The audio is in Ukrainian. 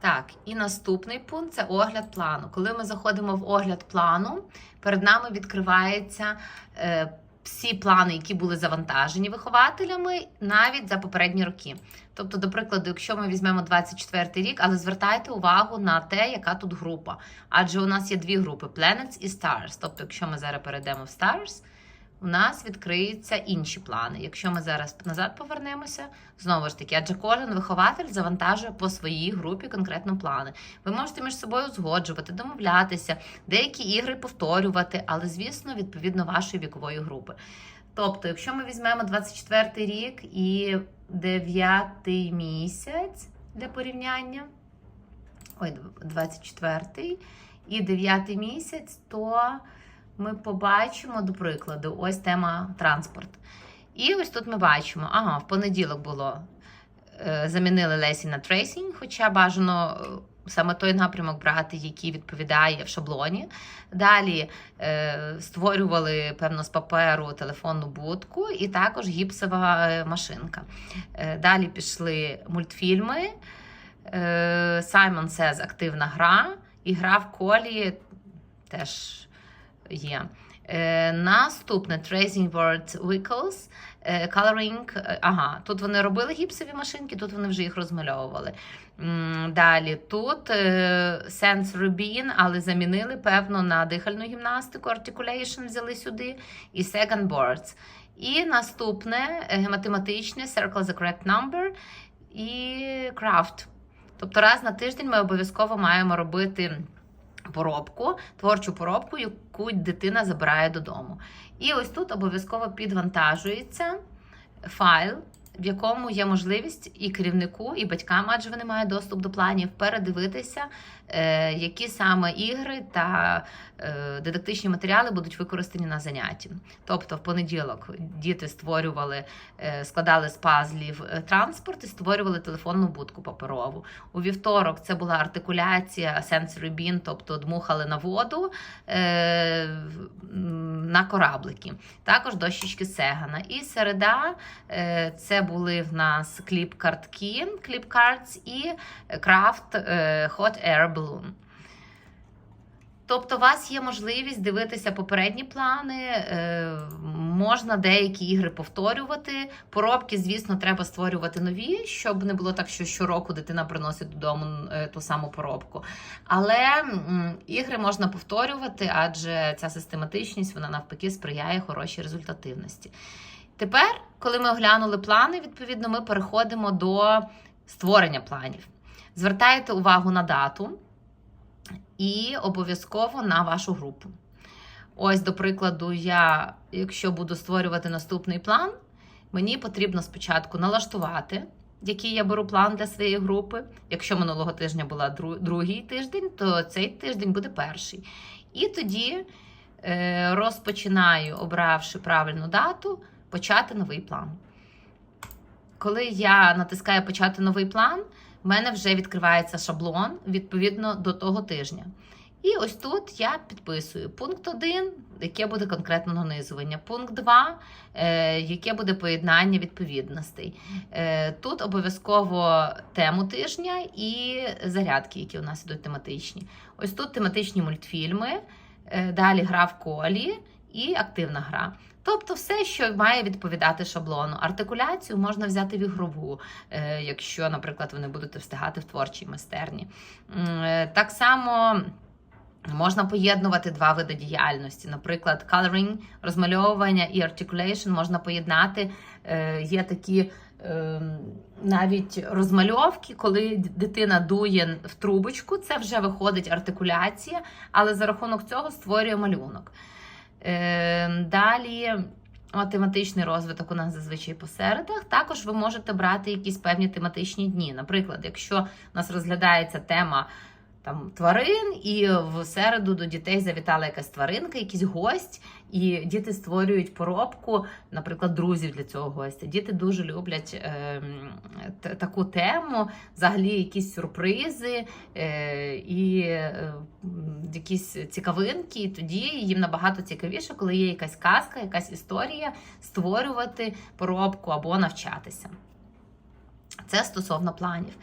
Так, і наступний пункт це огляд плану. Коли ми заходимо в огляд плану, перед нами відкриваються е, всі плани, які були завантажені вихователями, навіть за попередні роки. Тобто, до прикладу, якщо ми візьмемо 24 рік, але звертайте увагу на те, яка тут група. Адже у нас є дві групи: Planets і Stars. Тобто, якщо ми зараз перейдемо в Stars, у нас відкриються інші плани. Якщо ми зараз назад повернемося, знову ж таки, адже кожен вихователь завантажує по своїй групі конкретно плани. Ви можете між собою узгоджувати, домовлятися, деякі ігри повторювати, але, звісно, відповідно вашої вікової групи. Тобто, якщо ми візьмемо 24 рік і 9 місяць для порівняння, ой, 24 і 9 місяць, то ми побачимо, до прикладу, ось тема транспорт. І ось тут ми бачимо, ага, в понеділок було е, замінили Лесі на трейсінг, хоча бажано е, саме той напрямок брати, який відповідає в шаблоні. Далі е, створювали, певно, з паперу телефонну будку і також гіпсова машинка. Далі пішли мультфільми. Саймон Сез активна гра, і гра в колі теж є. Е, наступне Tracing Word Vehicles, е, Coloring. е, Ага, тут вони робили гіпсові машинки, тут вони вже їх розмальовували. Далі тут Sense Rubin, але замінили, певно, на дихальну гімнастику, Articulation взяли сюди, і Second Boards. І наступне математичне Circle the Correct Number і Craft. Тобто раз на тиждень ми обов'язково маємо робити поробку, творчу поробку, яку дитина забирає додому. І ось тут обов'язково підвантажується файл, в якому є можливість і керівнику, і батькам, адже вони мають доступ до планів, передивитися, е, які саме ігри та е, дидактичні матеріали будуть використані на занятті. Тобто, в понеділок діти створювали, е, складали з пазлів транспорт і створювали телефонну будку паперову. У вівторок це була артикуляція sensory bean, тобто дмухали на воду на кораблики. Також дощечки Сегана. І середа е, це були в нас кліп-картки, кліп-картс і крафт е, Hot Air Balloon. Тобто, у вас є можливість дивитися попередні плани, е, можна деякі ігри повторювати. Поробки, звісно, треба створювати нові, щоб не було так, що щороку дитина приносить додому е, ту саму поробку. Але ігри можна повторювати, адже ця систематичність вона навпаки сприяє хорошій результативності. Тепер, коли ми оглянули плани, відповідно, ми переходимо до створення планів. Звертаєте увагу на дату і обов'язково на вашу групу. Ось, до прикладу, я, якщо буду створювати наступний план, мені потрібно спочатку налаштувати, який я беру план для своєї групи. Якщо минулого тижня була дру- другий тиждень, то цей тиждень буде перший. І тоді е, розпочинаю, обравши правильну дату, почати новий план. Коли я натискаю почати новий план, в мене вже відкривається шаблон відповідно до того тижня. І ось тут я підписую пункт 1, яке буде конкретно нанизування, пункт 2, е, яке буде поєднання відповідностей. Е, тут обов'язково тему тижня і зарядки, які у нас ідуть тематичні. Ось тут тематичні мультфільми, е, далі гра в колі і активна гра. Тобто все, що має відповідати шаблону. Артикуляцію можна взяти в ігрову, е, якщо, наприклад, ви не будете встигати в творчій майстерні. Е, Так само. Можна поєднувати два види діяльності. Наприклад, coloring, розмальовування і articulation можна поєднати. Е, Є такі навіть розмальовки, коли дитина дує в трубочку, це вже виходить артикуляція, але за рахунок цього створює малюнок. Е, Далі математичний розвиток у нас зазвичай по середах. Також ви можете брати якісь певні тематичні дні. Наприклад, якщо у нас розглядається тема там тварин, і в середу до дітей завітала якась тваринка, якийсь гость, і діти створюють поробку, наприклад, друзів для цього гостя. Діти дуже люблять е, таку тему, взагалі якісь сюрпризи е, і е, якісь цікавинки. І тоді їм набагато цікавіше, коли є якась казка, якась історія, створювати поробку або навчатися. Це стосовно планів.